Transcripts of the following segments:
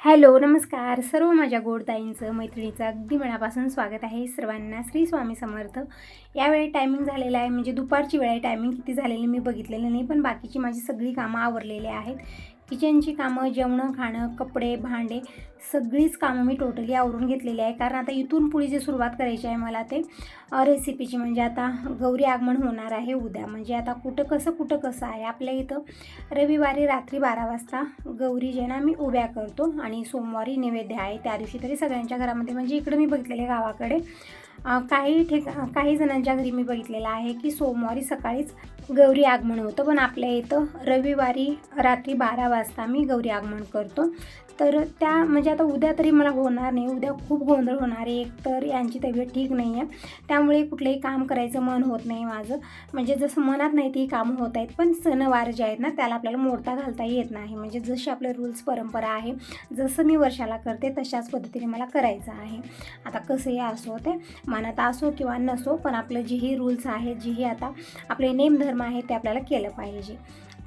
Hello नमस्कार. सर्व माझ्या गोडताईंचं मैत्रिणीचं अगदी मनापासून स्वागत आहे सर्वांना. श्री स्वामी समर्थ. यावेळी टायमिंग झालेलं आहे. म्हणजे दुपारची वेळ आहे. टायमिंग किती झालेली मी बघितलेलं नाही पण बाकीची माझी सगळी कामं आवरलेली आहेत. किचनची कामं जेवणं खाणं कपडे भांडे सगळीच कामं मी टोटली आवरून घेतलेली आहे. कारण आता इथून पुढे जे सुरुवात करायची आहे मला ते रेसिपीची म्हणजे आता गौरी आगमन होणार आहे उद्या. म्हणजे आता कुठं कसं कुठं कसं आहे? आपल्या इथं रविवारी रात्री बारा वाजता गौरी जे ना मी उभ्या करतो. आणि सोमवारी नैवेद्य आहे. त्या दिवशी तरी सगळ्यांच्या घरामध्ये म्हणजे इकडं मी बघितलेले गावाकडे काही ठिका काही जणांच्या घरी मी बघितलेलं आहे की सोमवारी सकाळीच गौरी आगमन होतं. पण आपल्या इथं रविवारी रात्री बारा वाजता आम्ही गौरी आगमन करतो. तर त्या म्हणजे आता उद्या तरी मला होणार नाही. उद्या खूप गोंधळ होणार आहे. एक तर यांची तब्येत ठीक नाही आहे. त्यामुळे कुठलंही काम करायचं मन होत नाही माझं. म्हणजे जसं मनात नाही ती कामं होत आहेत पण सणवार जे आहेत ना त्याला आपल्याला मोडता घालता येत नाही. म्हणजे जशी आपले रूल्स परंपरा आहे जसं मी वर्षाला करते तशाच पद्धतीने मला करायचं आहे. आता कसंही असो ते मनात असो किंवा नसो पण आपलं जेही रूल्स आहेत जेही आता आपले नेमधर्म आहेत ते आपल्याला केलं पाहिजे.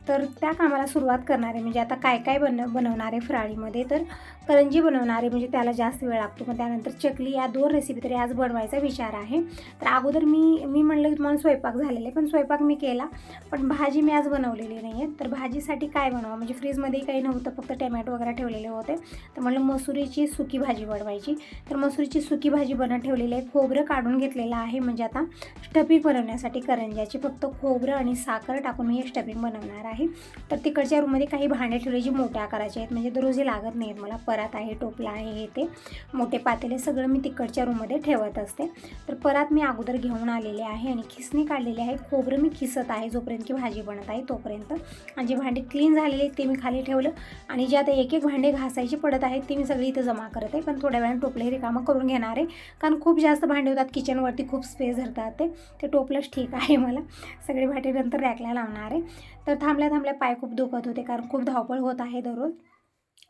तर त्या कामाला सुरुवात करणारे म्हणजे आता काय काय बन बनवणारे फराळीमध्ये तर करंजी बनवणारे म्हणजे त्याला जास्त वेळ लागतो. पण त्यानंतर चकली या दोन रेसिपी तरी आज बनवायचा विचार आहे. तर अगोदर मी मी म्हणलं की तुम्हाला स्वयंपाक झालेला आहे पण स्वयंपाक मी केला. पण भाजी मी आज बनवलेली नाही आहे तर भाजीसाठी काय बनवा म्हणजे फ्रीजमध्ये काही नव्हतं फक्त टमॅटो वगैरे ठेवलेले होते. तर म्हणलं मसुरीची सुकी भाजी बनवायची. तर मसुरीची सुकी भाजी बनत ठेवलेली आहे. खोबरं काढून घेतलेलं आहे. म्हणजे आता स्टफिंग बनवण्यासाठी करंज्याची फक्त खोबरं आणि साखर टाकून मी हे स्टफिंग बनवणार आहे. तर तिकडच्या रूममध्ये काही भांडे ठेवले जे मोठ्या आकाराचे आहेत. म्हणजे दररोज हे लागत नाहीत मला परत आहे टोपला आहे हे ते. मोठे पातेले सगळं मी तिकडच्या रूममध्ये ठेवत असते. तर परात मी अगोदर घेऊन आलेले आहे आणि खिसणी काढलेली आहे. खोबरं मी खिसत आहे जोपर्यंत की भाजी बनत आहे तोपर्यंत. आणि जे भांडे क्लीन झालेले ते मी खाली ठेवलं. आणि जे आता एक एक भांडे घासायचे पडत आहेत ते मी सगळी इथं जमा करत. आहे पण थोड्या वेळाने टोपले हे कामं करून घेणार आहे. कारण खूप जास्त भांडे होतात किचनवरती खूप स्पेस धरतात ते. ते टोपलंच ठीक आहे मला. सगळे भांडे नंतर रॅकला लावणार आहे. तर थांबल्या थांबल्या पाय खूप दुखत होते कारण खूप धावपळ होत आहे दररोज.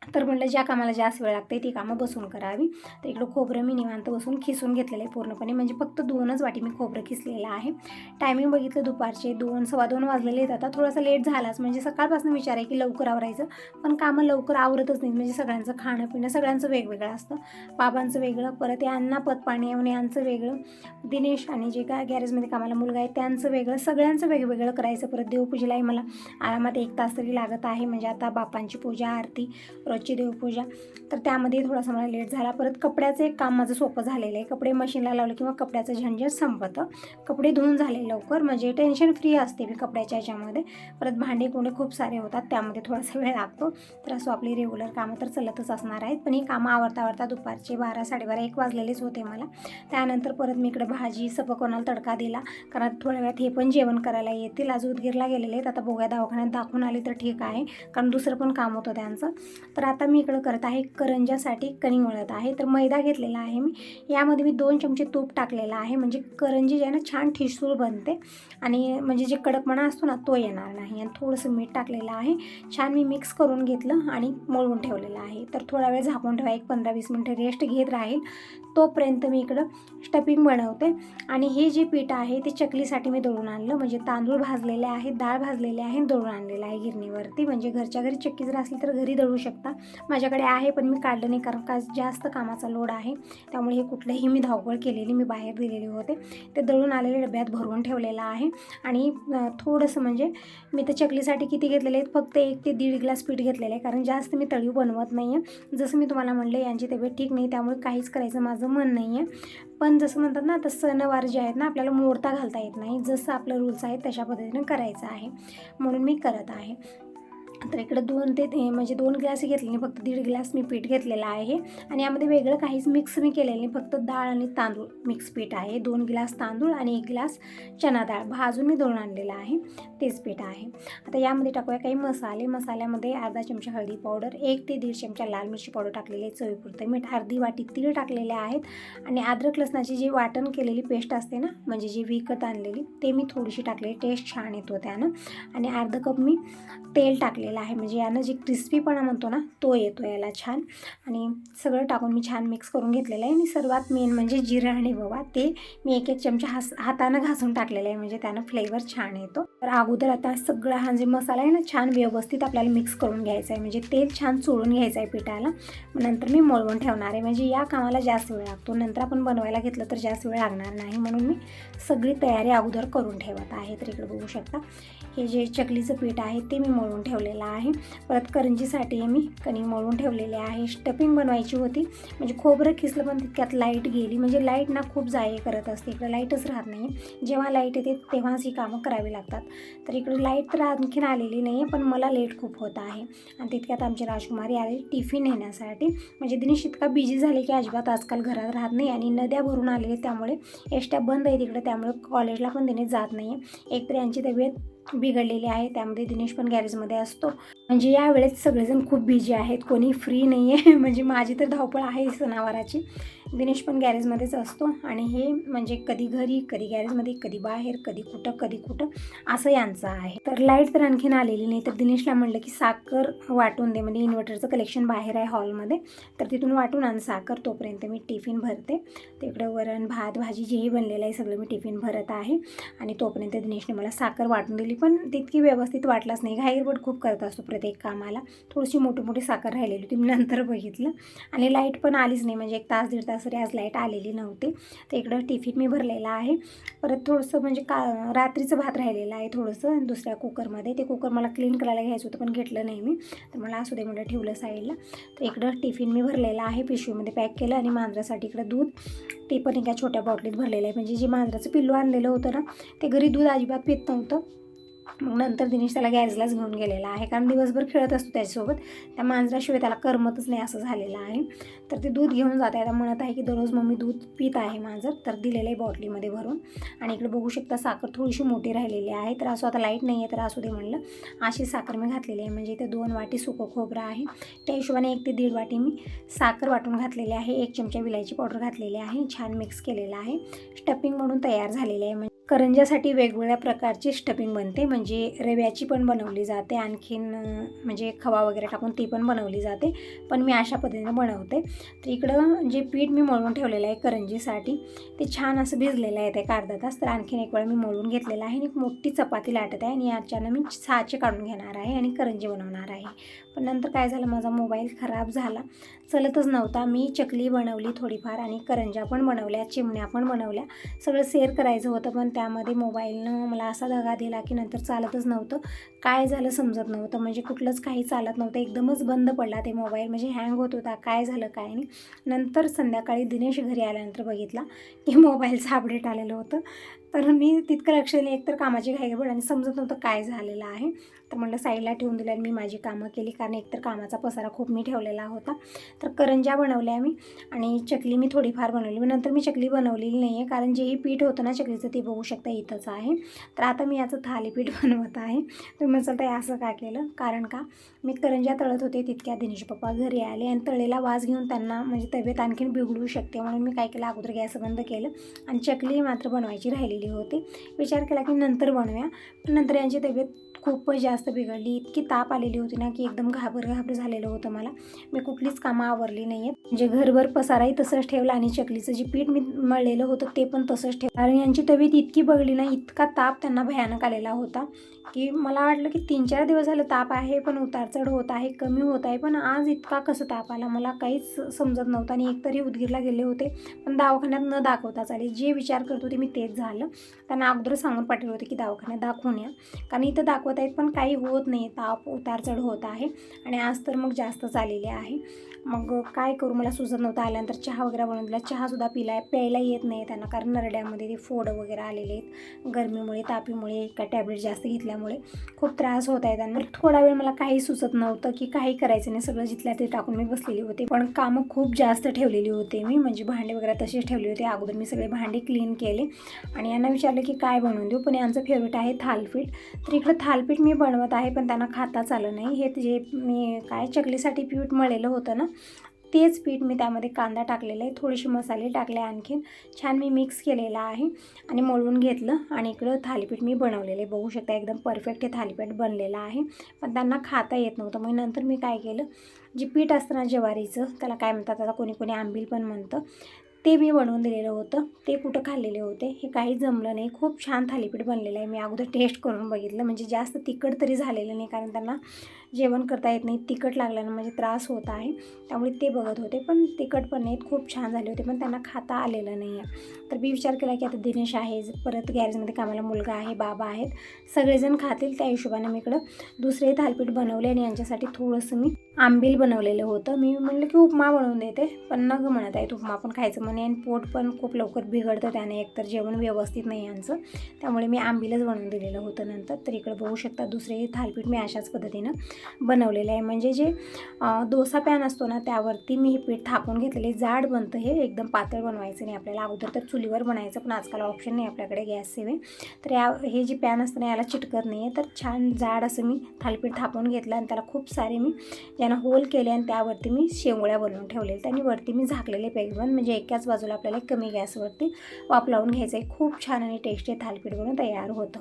तर म्हणलं ज्या कामाला जास्त वेळ लागते ती कामं बसून करावी. तर इकडं खोबरं मी निवांत बसून खिसून घेतलेलं आहे पूर्णपणे. म्हणजे फक्त दोनच वाटी मी खोबरं खिसलेलं आहे. टायमिंग बघितलं दुपारचे दोन सव्वा दोन वाजलेले आहेत आता. थोडासा लेट झालाच. म्हणजे सकाळपासून विचार आहे की लवकर आवरायचं. पण कामं लवकर आवरतच नाहीत. म्हणजे सगळ्यांचं खाणं पिणं सगळ्यांचं वेगवेगळं असतं. बाबांचं वेगळं परत यांना पतपाणी आणि यांचं वेगळं. दिनेश आणि जे काय गॅरेजमध्ये कामाला मुलगा आहे त्यांचं वेगळं. सगळ्यांचं वेगवेगळं करायचं. परत देवपूजेलाही मला आरामात एक तास तरी लागत आहे. म्हणजे आता बापांची पूजा आरती रोजची देवपूजा. तर त्यामध्ये थोडासा मला लेट झाला. परत कपड्याचं एक काम माझं सोपं झालेलं आहे. कपडे मशीनला लावलं किंवा कपड्याचं झंझट संपतं. कपडे धुवून झाले लवकर. म्हणजे टेन्शन फ्री असते मी कपड्याच्या ह्याच्यामध्ये परत भांडे कोंडे खूप सारे होतात. त्यामध्ये थोडासा वेळ लागतो. तर असं आपली रेग्युलर कामं तर चालतच असणार आहेत. पण ही कामं आवडता आवडता दुपारचे बारा साडेबारा एक वाजलेलेच होते मला. त्यानंतर परत मी इकडे भाजी सपकोणाला तडका दिला. कारण थोड्या वेळात हे पण जेवण करायला येतील. आज उदगीरला गेलेले आहेत. आता बोग्या दवाखान्यात दाखवून आले तर ठीक आहे. कारण दुसरं पण काम होतं त्यांचं. तर तर आता मी इकडं करत आहे करंजासाठी कणी वळत आहे. तर मैदा घेतलेला आहे मी. यामध्ये मी दोन चमचे तूप टाकलेला आहे. म्हणजे करंजी जे आहे ना छान ठिसूळ बनते. आणि म्हणजे जे कडकपणा असतो ना तो येणार नाही. आणि थोडंसं मीठ टाकलेलं आहे. छान मी मिक्स करून घेतलं आणि मळून ठेवलेलं आहे. तर थोडा वेळ झाकून ठेवा. एक पंधरा वीस मिनटं रेस्ट घेत राहील. तोपर्यंत मी इकडं स्टफिंग बनवते. आणि हे जे पीठ आहे ते चकलीसाठी मी दळून आणलं. म्हणजे तांदूळ भाजलेले आहेत डाळ भाजलेले आहे दळून आणलेलं आहे गिरणीवरती. म्हणजे घरच्या घरी चक्की जर असली तर घरी दळू शकता. माझ्याकडे आहे पण मी काढलं नाही कारण का जास्त कामाचा लोड आहे. त्यामुळे हे कुठलंही मी धावपळ केलेली मी बाहेर दिलेले होते. ते दळून आलेले डब्यात भरवून ठेवलेलं आहे. आणि थोडंसं म्हणजे मी तर चकलीसाठी किती घेतलेले आहेत फक्त एक ते दीड ग्लास पीठ घेतलेलं आहे. कारण जास्त मी तळीव बनवत नाही आहे जसं मी तुम्हाला म्हणलं यांची तब्येत ठीक नाही त्यामुळे काहीच करायचं माझं मन नाही आहे पण जसं म्हणतात ना आता सणवार जे आहेत ना आपल्याला मोडता घालता येत नाही. जसं आपलं रूल्स आहे तशा पद्धतीनं करायचं आहे. म्हणून मी करत आहे. तर इकडं दोन ते ते- म्हणजे दोन ग्लास घेतले नाही फक्त दीड ग्लास मी पीठ घेतलेलं आहे. आणि यामध्ये वेगळं काहीच मिक्स मी केलेलं नाही फक्त डाळ आणि तांदूळ मिक्स पीठ आहे. दोन ग्लास तांदूळ आणि एक ग्लास चना डाळ. भाजून मी दळून आणलेलं आहे. तेच पीठ आहे. आता यामध्ये टाकूया काही मसाले. मसाल्यामध्ये अर्धा चमचा हळदी पावडर एक ते दीड चमचा लाल मिरची पावडर टाकलेली आहे चवीपुरतं मीठ अर्धी वाटी तीळ टाकलेले आहेत. आणि अद्रक लसणाची जी वाटण केलेली पेस्ट असते ना म्हणजे जी विकत आणलेली ते मी थोडीशी टाकलेली टेस्ट छान येतो त्यानं. आणि अर्धा कप मी तेल टाकले टाकलेला आहे. म्हणजे यानं जे क्रिस्पीपणा म्हणतो ना तो येतो याला छान. आणि सगळं टाकून मी छान मिक्स करून घेतलेलं आहे. आणि सर्वात मेन म्हणजे जिरं आणि भवा ते मी एक एक चमचा हास हातानं घासून टाकलेलं आहे. म्हणजे त्यानं फ्लेवर छान येतो. तर अगोदर आता सगळा हा जे मसाला आहे ना छान व्यवस्थित आपल्याला मिक्स करून घ्यायचा आहे म्हणजे तेल छान चोळून घ्यायचं आहे पिठाला. नंतर मी मळवून ठेवणार आहे. म्हणजे या कामाला जास्त वेळ लागतो. नंतर आपण बनवायला घेतलं तर जास्त वेळ लागणार नाही. म्हणून मी सगळी तयारी अगोदर करून ठेवत आहे. तर इकडे बघू शकता. हे जे चकलीचं पीठ आहे ते मी मळून ठेवलेलं आहे. परत करंजीसाठी मी कणी मळून ठेवलेले आहे. स्टफिंग बनवायची होती. म्हणजे खोबरं खिसलं पण तितक्यात लाइट गेली. म्हणजे लाइट ना खूप जाये करत असते. इकडे लाईटच राहत नाही जेव्हा लाइट येते तेव्हाच ही कामं करावी लागतात. तर इकडे लाइट तर आणखीन आलेली नाही आहे पण मला लेट खूप होत आहे. आणि तितक्यात आमचे राजकुमारी आले टिफिन नेण्यासाठी. म्हणजे दिनेश इतका बिझी झाले की अजिबात आजकाल घरात राहत नाही आणि नद्या भरून आलेले त्यामुळे एसट्या बंद आहे तिकडे त्यामुळे कॉलेजला पण दिनेश जात नाही आहे एकतर यांची तब्येत बिघडलेली आहे. त्यामध्ये दिनेश पण गॅरेजमध्ये असतो. म्हणजे यावेळेस सगळेजण खूप बिझी आहेत. कोणी फ्री नाही आहे म्हणजे माझी तर धावपळ आहे सणावाराची. दिनेश पण गॅरेजमध्येच असतो आणि हे म्हणजे कधी घरी कधी गॅरेजमध्ये कधी बाहेर कधी कुठं कधी कुठं असं यांचं आहे. तर लाइट तर आणखीन आलेली नाही तर दिनेशला म्हणलं की साखर वाटून दे म्हणजे इन्व्हर्टरचं कलेक्शन बाहेर आहे हॉलमध्ये तर तिथून वाटून आण साखर तोपर्यंत मी टिफिन भरते. तिकडं वरण भात भाजी जेही बनलेलं आहे सगळं मी टिफिन भरत आहे आणि तोपर्यंत दिनेशने मला साखर वाटून दिली. पण तितकी व्यवस्थित वाटलाच नाही. घाईरबट खूप करत असतो प्रत्येक कामाला. थोडीशी मोठी मोठी साखर राहिलेली होती मी नंतर बघितलं. आणि लाइट पण आलीच नाही म्हणजे एक तास दीड तास सरासरी आज लाइट आलेली नव्हती. तर इकडं टिफिन मी भरलेला आहे. परत थोडंसं म्हणजे का रात्रीचं भात राहिलेलं आहे थोडंसं. दुसऱ्या कुकरमध्ये. ते कुकर मला क्लीन करायला घ्यायचं होतं पण घेतलं नाही मी. तर मला असू दे म्हटलं ठेवलं साईडला तर इकडं टिफिन मी भरलेला आहे. पिशवीमध्ये पॅक केलं आणि मांजरासाठी इकडं दूध. ते पण एका छोट्या बॉटलीत भरलेलं आहे. म्हणजे जे मांजराचं पिल्लू आणलेलं होतं ना ते घरी दूध अजिबात पित नव्हतं. मग नंतर दिनेश त्याला गॅरेजलाच घेऊन गेलेला आहे. कारण दिवसभर खेळत असतो त्याच्यासोबत. त्या मांजराशिवाय त्याला करमतच नाही असं झालेलं आहे. तर ते दूध घेऊन जाते आता म्हणत आहे की दररोज मम्मी दूध पित आहे मांजर तर दिलेलं आहे बॉटलीमध्ये भरून. आणि इकडे बघू शकता साखर थोडीशी मोठी राहिलेली आहे. तर असं आता लाइट नाही आहे तर असू दे म्हणलं. अशी साखर मी घातलेली आहे. म्हणजे इथे दोन वाटी सुकं खोबरं आहे. त्या हिशोबाने एक ते दीड वाटी मी साखर वाटून घातलेली आहे. एक चमचा विलायची पावडर घातलेली आहे. छान मिक्स केलेलं आहे. स्टफिंग म्हणून तयार झालेली आहे. म्हणजे करंजासाठी वेगवेगळ्या प्रकारची स्टफिंग बनते. म्हणजे रव्याची पण बनवली जाते. आणखीन म्हणजे खवा वगैरे टाकून ती पण बनवली जाते. पण मी अशा पद्धतीने बनवते. तर इकडं जे पीठ मी मळून ठेवलेलं आहे करंजीसाठी ते छान असं भिजलेलं आहे ते एक अर्धा तास. तर आणखीन एक वेळा मी मळून घेतलेलं आहे आणि एक मोठी चपाती लाटत आहे आणि याच्यानं मी साचे काढून घेणार आहे आणि करंजी बनवणार आहे. पण नंतर काय झालं माझा मोबाईल खराब झाला. चलतच नव्हता. मी चकली बनवली थोडीफार आणि करंजा पण बनवल्या चिमण्या पण बनवल्या. सगळं शेअर करायचं होतं पण त्या त्यामध्ये मोबाईलनं मला असा दगा दिला की नंतर चालतच नव्हतं. काय झालं समजत नव्हतं. म्हणजे कुठलंच काही चालत नव्हतं. एकदमच बंद पडला ते मोबाईल. म्हणजे हँग होत होता. काय झालं काय नाही. नंतर संध्याकाळी दिनेश घरी आल्यानंतर बघितला की मोबाईलचं अपडेट आलेलं होतं. तर मी तितकं लक्ष दिलं एकतर कामाची घाईगडबड आणि समजत नव्हतं काय झालेलं आहे. तर म्हटलं साईडला ठेवून दिलं आणि मी माझी कामं केली कारण एकतर कामाचा पसारा खूप मी ठेवलेला होता. तर करंजा बनवल्या मी आणि चकली मी थोडीफार बनवली. मग नंतर मी चकली बनवलेली नाही आहे कारण जेही पीठ होतं ना चकलीचं ते बघू शकता इथंच आहे. तर आता मी याचं थालीपीठ बनवत आहे. तुम्ही म्हणसाल तर असं का केलं? कारण का? मी करंजा तळत होते तितक्या दिनेश पप्पा घरी आले आणि तळेला वास घेऊन त्यांना म्हणजे तब्येत आणखीन बिघडू शकते म्हणून मी काय केलं? अगोदर गॅस बंद केलं आणि चकली मात्र बनवायची राहिली राहिलेली होती. विचार केला की नंतर बनवूया. पण नंतर यांची तब्येत खूपच जास्त बिघडली. इतकी ताप आलेली होती ना की एकदम घाबर घाबर झालेलं होतं मला. मी कुठलीच कामं आवरली नाही आहेत म्हणजे घरभर पसाराही तसंच ठेवला आणि चकलीचं जे पीठ मी मळलेलं होतं ते पण तसंच ठेवलं. कारण यांची तब्येत इतकी बघली ना इतका ताप त्यांना भयानक आलेला होता की मला वाटलं की तीन चार दिवस झालं ताप आहे पण उतारचढ होत आहे कमी होत आहे. पण आज इतका कसं ताप आला मला काहीच समजत नव्हतं. आणि एकतरी उदगीरला गेले होते. पण दवाखान्यात न दाखवता चालेल. जे विचार करत होते मी तेच झालं. त्यांना अगोदर सांगून पाठवलं होते की दवाखान्यात दाखवून या. कारण इथं दाखवत आहेत पण काही होत नाही. ताप उतारचढ होत आहे. आणि आज तर मग जास्तच आलेले आहे. मग काय करू? मला सुचत नव्हतं आल्यानंतर चहा वगैरे बनवून दिला. चहासुद्धा पिला प्यायला येत नाही त्यांना. कारण नरड्यामध्ये ते फोडं वगैरे आलेले आहेत. गरमीमुळे तापीमुळे का टॅबलेट जास्त घेतल्यामुळे खूप त्रास होत आहे त्यांना. थोडा वेळ मला काही सुचत नव्हतं की काही करायचं नाही. सगळं जिथल्या ते टाकून मी बसलेली होते. पण कामं खूप जास्त ठेवलेली होते मी. म्हणजे भांडे वगैरे तसेच ठेवले होते. अगोदर मी सगळे भांडे क्लीन केले. आणि यांना विचारलं की काय बनवून देऊ? पण यांचं फेवरेट आहे थालपीठ. तर इकडं थालपीठ मी बनवत आहे पण त्यांना खाताच आलं नाही. हे जे मी काय चकलीसाठी पीठ मळलेलं होतं ना तेच पीठ मी त्यामध्ये कांदा टाकलेला आहे. थोडेसे मसाले टाकले आणखीन. छान मी मिक्स केलेला आहे आणि मळून घेतलं आणि इकडं थालीपीठ मी बनवलेलं आहे. बघू शकता एकदम परफेक्ट हे थालीपीठ बनलेलं आहे. पण त्यांना खाता येत नव्हतं. मग नंतर मी काय केलं? जे पीठ असतं ना ज्वारीचं त्याला काय म्हणतात आता कोणी कोणी आंबील पण म्हणतं ते मी बनवून दिलेलं होतं. ते कुठं खाल्लेले होते हे काही जमलं नाही. खूप छान थालीपीठ बनलेलं आहे. मी अगोदर टेस्ट करून बघितलं. म्हणजे जास्त तिखट तरी झालेलं नाही कारण त्यांना जेवण करता येत नाही तिखट लागल्यानं म्हणजे त्रास होत आहे. त्यामुळे ते बघत होते. पण तिखट पण नाहीत खूप छान झाले होते. पण त्यांना खाता आलेलं नाही आहे. तर मी विचार केला की आता दिनेश आहे परत गॅरेजमध्ये कामाला मुलगा आहे बाबा आहेत. सगळेजण खातील त्या हिशोबाने मी इकडं दुसरे थालपीठ बनवले आणि यांच्यासाठी थोडंसं मी आंबील बनवलेलं होतं. मी म्हणलं की उपमा बनवून देते. पण नग म्हणत आहेत उपमा पण खायचं म्हणे. आणि पोट पण खूप लवकर बिघडतं त्याने. एकतर जेवण व्यवस्थित नाही यांचं. त्यामुळे मी आंबीलच बनवून दिलेलं होतं नंतर. तर इकडं बघू शकता दुसरे थालपीठ मी अशाच पद्धतीनं बनवलेलं आहे. म्हणजे जे डोसा पॅन असतो ना त्यावरती मी हे पीठ थापून घेतलेले जाड बनतं हे एकदम पातळ बनवायचं नाही आपल्याला. अगोदर तर चुलीवर बनायचं पण आजकाल ऑप्शन नाही आपल्याकडे गॅस सेवे तर या हे जे पॅन असतं ना याला चिटकत नाही आहे तर छान जाड असं मी थालपीठ थापून घेतलं आणि त्याला खूप सारे मी यानं होल केले आणि त्यावरती मी शेंगोळ्या बनवून ठेवलेल्या आणि वरती मी झाकलेले पण म्हणजे एकाच बाजूला आपल्याला कमी गॅसवरती वाप लावून घ्यायचं आहे. खूप छान आणि टेस्टी थालपीठ बनवून तयार होतं.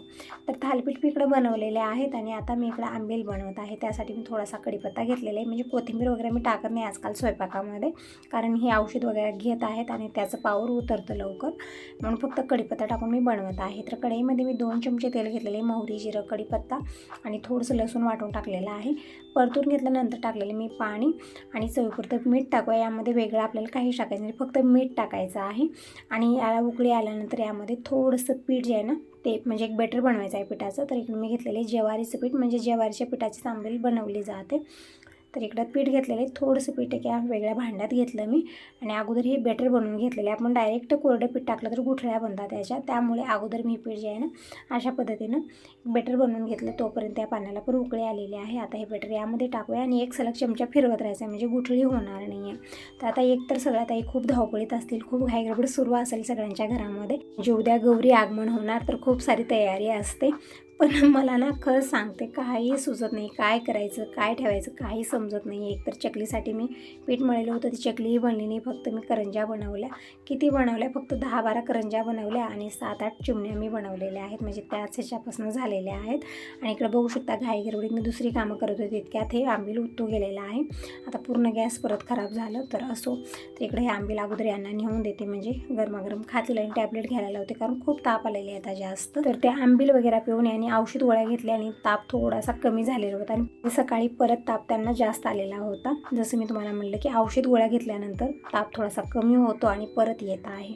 तर थालपीठ मी इकडं बनवलेले आहेत आणि आता मी इकडं आंबेल बनवत आहे. त्या त्यासाठी मी थोडासा कढीपत्ता घेतलेला आहे. म्हणजे कोथिंबीर वगैरे मी टाकत नाही आजकाल स्वयंपाकामध्ये. कारण हे औषध वगैरे घेत आहेत आणि त्याचं पावर उतरतं लवकर. म्हणून फक्त कढीपत्ता टाकून मी बनवत आहे. तर कढईमध्ये मी दोन चमचे तेल घेतलेले मोहरी जिरं कढीपत्ता आणि थोडंसं लसूण वाटून टाकलेलं आहे. परतून घेतल्यानंतर टाकलेले मी पाणी आणि चवीपुरतं मीठ टाकूया. यामध्ये वेगळं आपल्याला काही टाकायचं नाही. फक्त मीठ टाकायचं आहे. आणि याला उकळी आल्यानंतर यामध्ये थोडंसं पीठ जे आहे ना ते म्हणजे एक बेटर बनवायचं आहे पिठाचं. तर इकडे मी घेतलेले ज्वारीचं पीठ. म्हणजे ज्वारीच्या पिठाची तांबेल बनवली जाते. तर इकडं पीठ घेतलेलं आहे. थोडंसं पीठ एका वेगळ्या भांड्यात घेतलं मी. आणि अगोदर हे बेटर बनवून घेतलेलं आहे. आपण डायरेक्ट कोरडं पीठ टाकलं तर गुठळ्या बनतात त्याच्या त्यामुळे अगोदर मी पीठ जे आहे ना अशा पद्धतीनं बेटर बनवून घेतलं. तोपर्यंत त्या पाण्याला पण उकळी आलेली आहे. आता हे बेटर यामध्ये टाकूया आणि एक सलग चमचा फिरवत राहायचं म्हणजे गुठळी होणार नाही आहे तर आता एक तर सगळ्यात आई खूप धावपळीत असतील खूप घाईगडबड सुरू असेल सगळ्यांच्या घरामध्ये. जे उद्या गौरी आगमन होणार तर खूप सारी तयारी असते. पण मला ना खरं सांगते काही सुचत नाही. काय करायचं काय ठेवायचं काही समजत नाही. एकतर चकलीसाठी मी पीठ मळलेलं होतं. ती चकलीही बनली नाही. फक्त मी करंज्या बनवल्या. किती बनवल्या? फक्त दहा बारा करंज्या बनवल्या आणि सात आठ चिमण्या मी बनवलेल्या आहेत. म्हणजे त्याच ह्याच्यापासून झालेल्या आहेत. आणि इकडे बघू शकता घाई गरबडीत मी दुसरी कामं करत होते. तितक्यात हे आंबील उत्तू गेलेलं आहे. आता पूर्ण गॅस परत खराब झालं. तर असो तर इकडे हे आंबील अगोदर यांना नेऊन देते. म्हणजे गरमागरम खातील आणि टॅबलेट घ्यायला लावते. कारण खूप ताप आलेले आता जास्त. तर ते आंबील वगैरे पिऊन यांनी औषध गोळ्या घेतल्या आणि ताप थोडासा कमी झालेला होता आणि सकाळी परत ताप त्यांना जास्त आलेला होता. जसं मी तुम्हाला म्हणलं की औषध गोळ्या घेतल्यानंतर ताप थोडासा कमी होतो आणि परत येत आहे.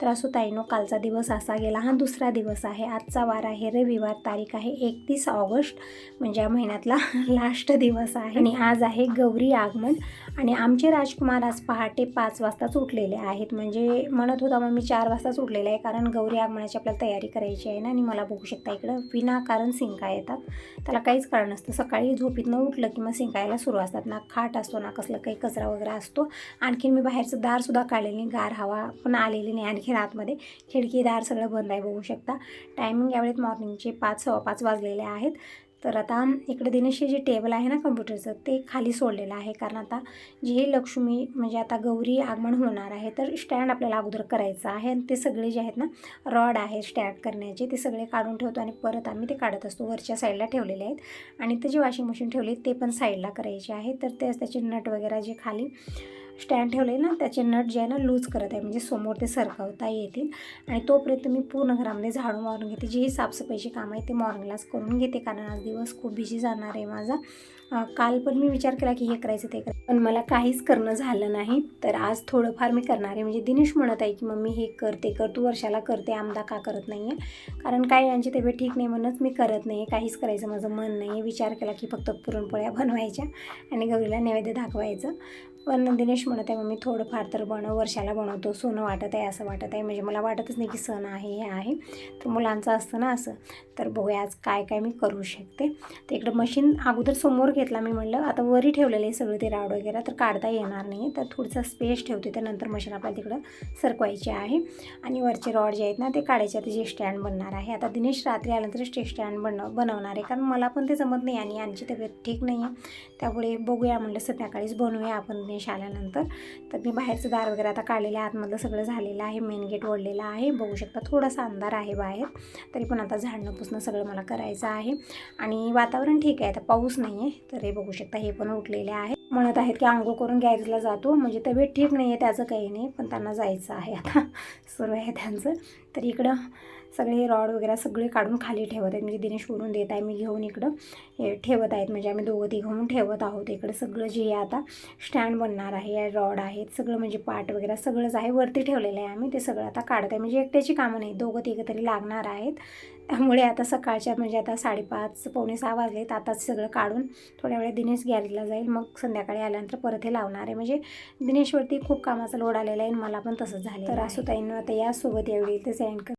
तर असो ताईनो कालचा दिवस असा गेला हा दुसरा दिवस आहे. आजचा वार आहे रविवार तारीख आहे एकतीस ऑगस्ट म्हणजे या महिन्यातला लास्ट दिवस आहे. आणि आज आहे गौरी आगमन. आणि आमचे राजकुमार आज पहाटे पाच वाजताच उठलेले आहेत. म्हणजे म्हणत होता मग मी चार वाजताच उठलेले आहे कारण गौरी आगमनाची आपल्याला तयारी करायची आहे ना आणि मला बघू शकता इकडं विनाकारण सिंका येतात. त्याला काहीच कारण नसतं. सकाळी झोपीतनं उठलं की मग सिंकायला सुरू असतात. ना खाट असतो ना कसलं काही कचरा वगैरे असतो. आणखीन मी बाहेरचं दारसुद्धा काढलेलं नाही गार हवा पण आलेली नाही. आणखी आतमध्ये खिडकीदार सगळं बंद आहे बघू शकता. टायमिंग यावेळेस मॉर्निंगचे पाच सव्वा पाच वाजलेले आहेत. तर आता इकडे दिनेशचे जे टेबल आहे ना कम्प्युटरचं ते खाली सोडलेलं आहे. कारण आता जे लक्ष्मी म्हणजे आता गौरी आगमन होणार आहे तर स्टँड आपल्याला अगोदर करायचं आहे. आणि ते सगळे जे आहेत ना रॉड आहे स्टँड करण्याचे ते सगळे काढून ठेवतो आणि परत आम्ही ते काढत असतो. वरच्या साईडला ठेवलेले आहेत. आणि ते जे वॉशिंग मशीन ठेवली ते पण साईडला करायचे आहे. तर ते त्याचे नट वगैरे जे खाली स्टँड ठेवले ना त्याचे नट जे आहे ना लूज करत आहे. म्हणजे समोर ते सरकवता येतील. आणि तोपर्यंत मी पूर्ण घरामध्ये झाडू मारून घेते. जी साफसफाईची काम आहे ते मॉर्निंगलाच करून घेते. कारण आज दिवस खूप बिझी जाणार आहे माझा. काल पण मी विचार केला की हे करायचं ते करायचं. पण मला काहीच करणं झालं नाही. तर आज थोडंफार मी करणार आहे. म्हणजे दिनेश म्हणत आहे की मम्मी हे करते कर. तू वर्षाला करते. आमदा का करत नाही आहे कारण काय यांची तब्येत ठीक नाही म्हणूनच मी करत नाही काहीच करायचं माझं मन नाही विचार केला की फक्त पुरणपोळ्या बनवायच्या आणि गौरीला नैवेद्य दाखवायचं. पण दिनेश म्हणत आहे मम्मी थोडंफार तर बनव. वर्षाला बनवतो. सोनं वाटत आहे असं वाटत आहे. म्हणजे मला वाटतच नाही की सण आहे हे आहे. तर मुलांचं असतं ना असं. तर बघूया आज काय काय मी करू शकते. तर इकडं मशीन अगोदर समोर घेतला मी म्हणलं आता वरी ठेवलेलं आहे सगळं ते राड वगैरे तर काढता येणार नाही. तर थोडंसं स्पेस ठेवते तर नंतर मशीन आपल्याला तिकडं सरकवायची आहे. आणि वरचे रॉड जे आहेत ना ते काढायचे. आता जे स्टँड बनणार आहे. आता दिनेश रात्री आल्यानंतर स्टे स्टँड बनव बनवणार आहे. कारण मला पण ते जमत नाही आणि यांची तब्येत ठीक नाही आहे. त्यामुळे बघूया म्हणलं संध्याकाळीच बनवूया आपण दिनेश आल्यानंतर. तर मी बाहेरचं दार वगैरे आता काढलेलं आहे. आतमधलं सगळं झालेलं आहे. मेन गेट ओढलेलं आहे. बघू शकता थोडासा अंधार आहे बाहेर. तरी पण आता झाडणं पुसणं सगळं मला करायचं आहे. आणि वातावरण ठीक आहे. आता पाऊस नाही आहे तर हे बघू शकता हे पण उठलेले आहे म्हणत आहेत की आंघोळ करून गॅरेजला जातो म्हणजे तब्येत ठीक नाही आहे त्याचं काही नाही पण त्यांना जायचं आहे आता. सुरू आहे त्यांचं. तर इकडं सगळे रॉड वगैरे सगळे काढून खाली ठेवत आहेत. म्हणजे दिनेश वरून देत आहे मी घेऊन इकडं हे ठेवत आहेत. म्हणजे आम्ही दोघं तिघं ठेवत आहोत इकडं. सगळं जे आहे आता स्टँड बनणार आहे रॉड आहेत. सगळं म्हणजे पाट वगैरे सगळंच आहे. वरती ठेवलेलं आहे आम्ही. ते सगळं आता काढत आहे. म्हणजे एकट्याची कामं नाही दोघं तिघं तरी लागणार आहेत. त्यामुळे आता सकाळच्या म्हणजे आता साडेपाच पावणे सहा वाजलेत. आताच सगळं काढून थोड्या वेळात दिनेश गॅरेजला जाईल. मग संध्याकाळी आल्यानंतर परत हे लावणार आहे. म्हणजे दिनेशवरती खूप कामाचा लोड आलेला आहे आणि मला पण तसंच झालं तर असं ताईंना आता यासोबत यावेळी ते सेंड कर